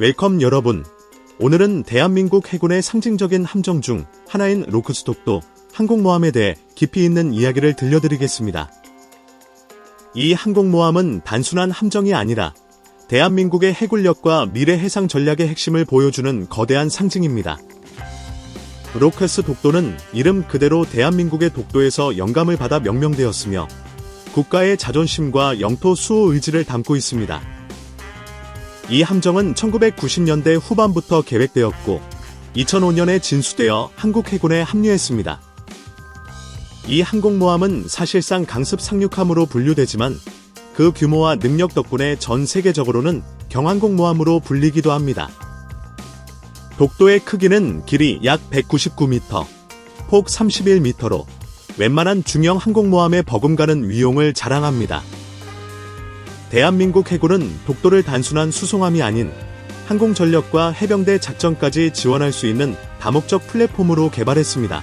웰컴 여러분. 오늘은 대한민국 해군의 상징적인 함정 중 하나인 로크스 독도 항공모함에 대해 깊이 있는 이야기를 들려드리겠습니다. 이 항공모함은 단순한 함정이 아니라 대한민국의 해군력과 미래 해상 전략의 핵심을 보여주는 거대한 상징입니다. 로크스 독도는 이름 그대로 대한민국의 독도에서 영감을 받아 명명되었으며 국가의 자존심과 영토 수호 의지를 담고 있습니다. 이 함정은 1990년대 후반부터 계획되었고 2005년에 진수되어 한국 해군에 합류했습니다. 이 항공모함은 사실상 강습 상륙함으로 분류되지만 그 규모와 능력 덕분에 전 세계적으로는 경항공모함으로 불리기도 합니다. 독도의 크기는 길이 약 199m, 폭 31m로 웬만한 중형 항공모함에 버금가는 위용을 자랑합니다. 대한민국 해군은 독도를 단순한 수송함이 아닌 항공전력과 해병대 작전까지 지원할 수 있는 다목적 플랫폼으로 개발했습니다.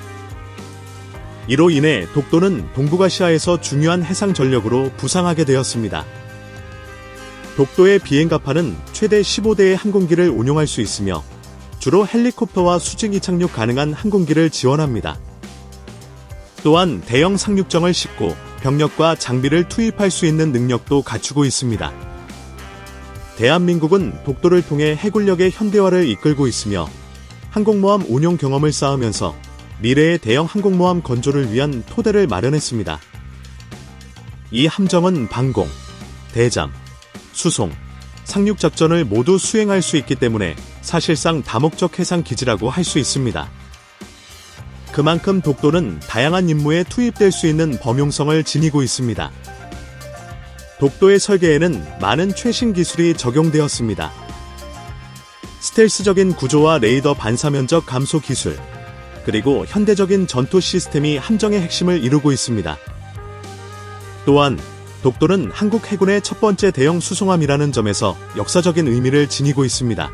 이로 인해 독도는 동북아시아에서 중요한 해상 전력으로 부상하게 되었습니다. 독도의 비행갑판은 최대 15대의 항공기를 운용할 수 있으며 주로 헬리콥터와 수직 이 착륙 가능한 항공기를 지원합니다. 또한 대형 상륙정을 싣고 병력과 장비를 투입할 수 있는 능력도 갖추고 있습니다. 대한민국은 독도를 통해 해군력의 현대화를 이끌고 있으며 항공모함 운용 경험을 쌓으면서 미래의 대형 항공모함 건조를 위한 토대를 마련했습니다. 이 함정은 방공, 대잠, 수송, 상륙 작전을 모두 수행할 수 있기 때문에 사실상 다목적 해상 기지라고 할 수 있습니다. 그만큼 독도는 다양한 임무에 투입될 수 있는 범용성을 지니고 있습니다. 독도의 설계에는 많은 최신 기술이 적용되었습니다. 스텔스적인 구조와 레이더 반사 면적 감소 기술, 그리고 현대적인 전투 시스템이 함정의 핵심을 이루고 있습니다. 또한 독도는 한국 해군의 첫 번째 대형 수송함이라는 점에서 역사적인 의미를 지니고 있습니다.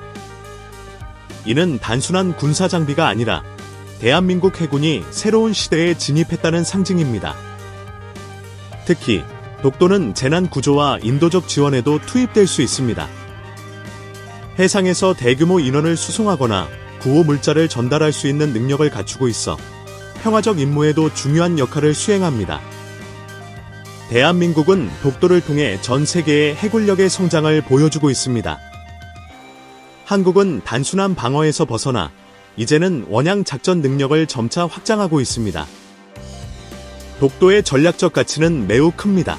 이는 단순한 군사 장비가 아니라 대한민국 해군이 새로운 시대에 진입했다는 상징입니다. 특히 독도는 재난 구조와 인도적 지원에도 투입될 수 있습니다. 해상에서 대규모 인원을 수송하거나 구호 물자를 전달할 수 있는 능력을 갖추고 있어 평화적 임무에도 중요한 역할을 수행합니다. 대한민국은 독도를 통해 전 세계의 해군력의 성장을 보여주고 있습니다. 한국은 단순한 방어에서 벗어나 이제는 원양 작전 능력을 점차 확장하고 있습니다. 독도의 전략적 가치는 매우 큽니다.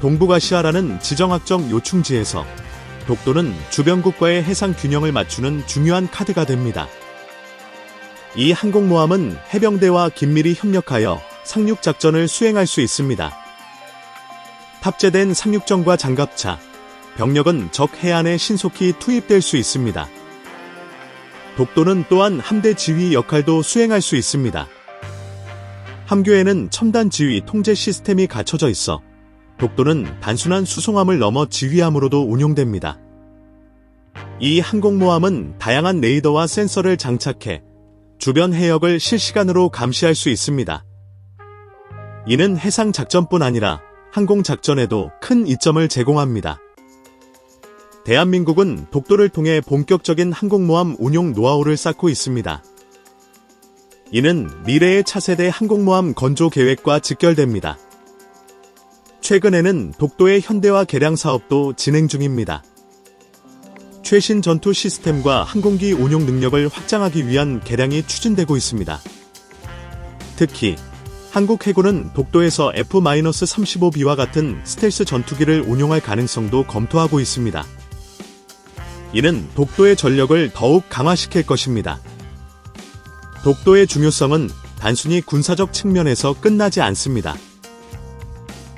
동북아시아라는 지정학적 요충지에서 독도는 주변국과의 해상 균형을 맞추는 중요한 카드가 됩니다. 이 항공모함은 해병대와 긴밀히 협력하여 상륙작전을 수행할 수 있습니다. 탑재된 상륙정과 장갑차, 병력은 적 해안에 신속히 투입될 수 있습니다. 독도는 또한 함대 지휘 역할도 수행할 수 있습니다. 함교에는 첨단 지휘 통제 시스템이 갖춰져 있어 독도는 단순한 수송함을 넘어 지휘함으로도 운용됩니다. 이 항공모함은 다양한 레이더와 센서를 장착해 주변 해역을 실시간으로 감시할 수 있습니다. 이는 해상 작전뿐 아니라 항공 작전에도 큰 이점을 제공합니다. 대한민국은 독도를 통해 본격적인 항공모함 운용 노하우를 쌓고 있습니다. 이는 미래의 차세대 항공모함 건조 계획과 직결됩니다. 최근에는 독도의 현대화 개량 사업도 진행 중입니다. 최신 전투 시스템과 항공기 운용 능력을 확장하기 위한 개량이 추진되고 있습니다. 특히 한국 해군은 독도에서 F-35B와 같은 스텔스 전투기를 운용할 가능성도 검토하고 있습니다. 이는 독도의 전력을 더욱 강화시킬 것입니다. 독도의 중요성은 단순히 군사적 측면에서 끝나지 않습니다.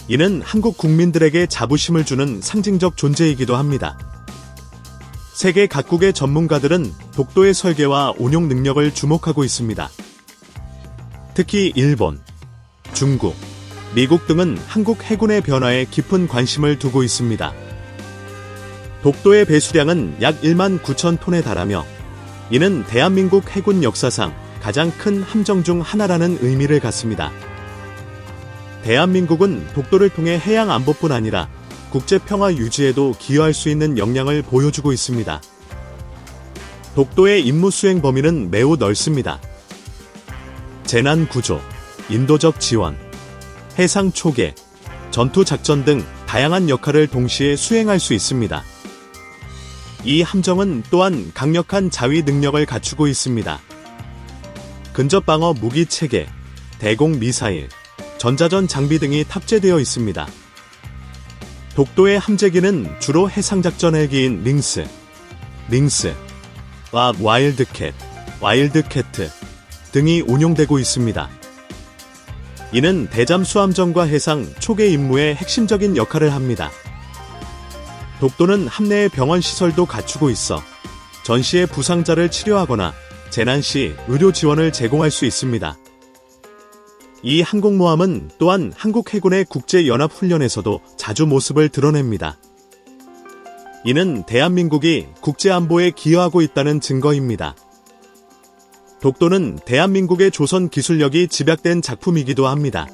이는 한국 국민들에게 자부심을 주는 상징적 존재이기도 합니다. 세계 각국의 전문가들은 독도의 설계와 운용 능력을 주목하고 있습니다. 특히 일본, 중국, 미국 등은 한국 해군의 변화에 깊은 관심을 두고 있습니다. 독도의 배수량은 약 1만 9천 톤에 달하며 이는 대한민국 해군 역사상 가장 큰 함정 중 하나라는 의미를 갖습니다. 대한민국은 독도를 통해 해양 안보뿐 아니라 국제 평화 유지에도 기여할 수 있는 역량을 보여주고 있습니다. 독도의 임무 수행 범위는 매우 넓습니다. 재난 구조, 인도적 지원, 해상 초계, 전투 작전 등 다양한 역할을 동시에 수행할 수 있습니다. 이 함정은 또한 강력한 자위 능력을 갖추고 있습니다. 근접 방어 무기 체계, 대공 미사일, 전자전 장비 등이 탑재되어 있습니다. 독도의 함재기는 주로 해상작전 헬기인 링스, 링스, 와 와일드캣, 와일드캐트 등이 운용되고 있습니다. 이는 대잠 수 함정과 해상 초계 임무의 핵심적인 역할을 합니다. 독도는 함내의 병원 시설도 갖추고 있어 전시의 부상자를 치료하거나 재난 시 의료 지원을 제공할 수 있습니다. 이 항공모함은 또한 한국 해군의 국제연합훈련에서도 자주 모습을 드러냅니다. 이는 대한민국이 국제안보에 기여하고 있다는 증거입니다. 독도는 대한민국의 조선 기술력이 집약된 작품이기도 합니다.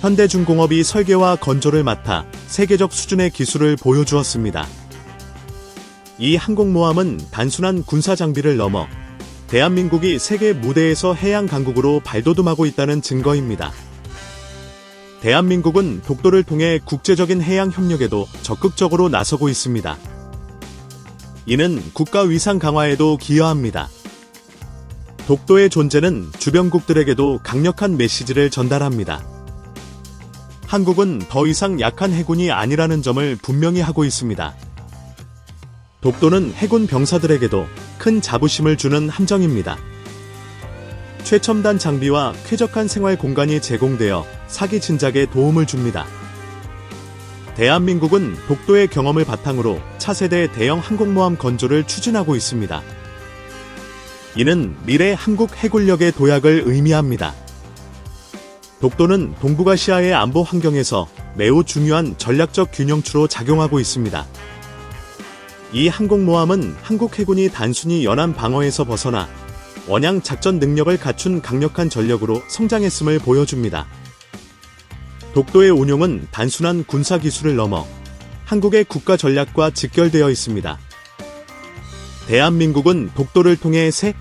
현대중공업이 설계와 건조를 맡아 세계적 수준의 기술을 보여주었습니다. 이 항공모함은 단순한 군사 장비를 넘어 대한민국이 세계 무대에서 해양 강국으로 발돋움하고 있다는 증거입니다. 대한민국은 독도를 통해 국제적인 해양 협력에도 적극적으로 나서고 있습니다. 이는 국가 위상 강화에도 기여합니다. 독도의 존재는 주변국들에게도 강력한 메시지를 전달합니다. 한국은 더 이상 약한 해군이 아니라는 점을 분명히 하고 있습니다. 독도는 해군 병사들에게도 큰 자부심을 주는 함정입니다. 최첨단 장비와 쾌적한 생활 공간이 제공되어 사기 진작에 도움을 줍니다. 대한민국은 독도의 경험을 바탕으로 차세대 대형 항공모함 건조를 추진하고 있습니다. 이는 미래 한국 해군력의 도약을 의미합니다. 독도는 동북아시아의 안보 환경에서 매우 중요한 전략적 균형추로 작용하고 있습니다. 이 항공모함은 한국 해군이 단순히 연안 방어에서 벗어나 원양 작전 능력을 갖춘 강력한 전력으로 성장했음을 보여줍니다. 독도의 운용은 단순한 군사 기술을 넘어 한국의 국가 전략과 직결되어 있습니다. 대한민국은 독도를 통해 새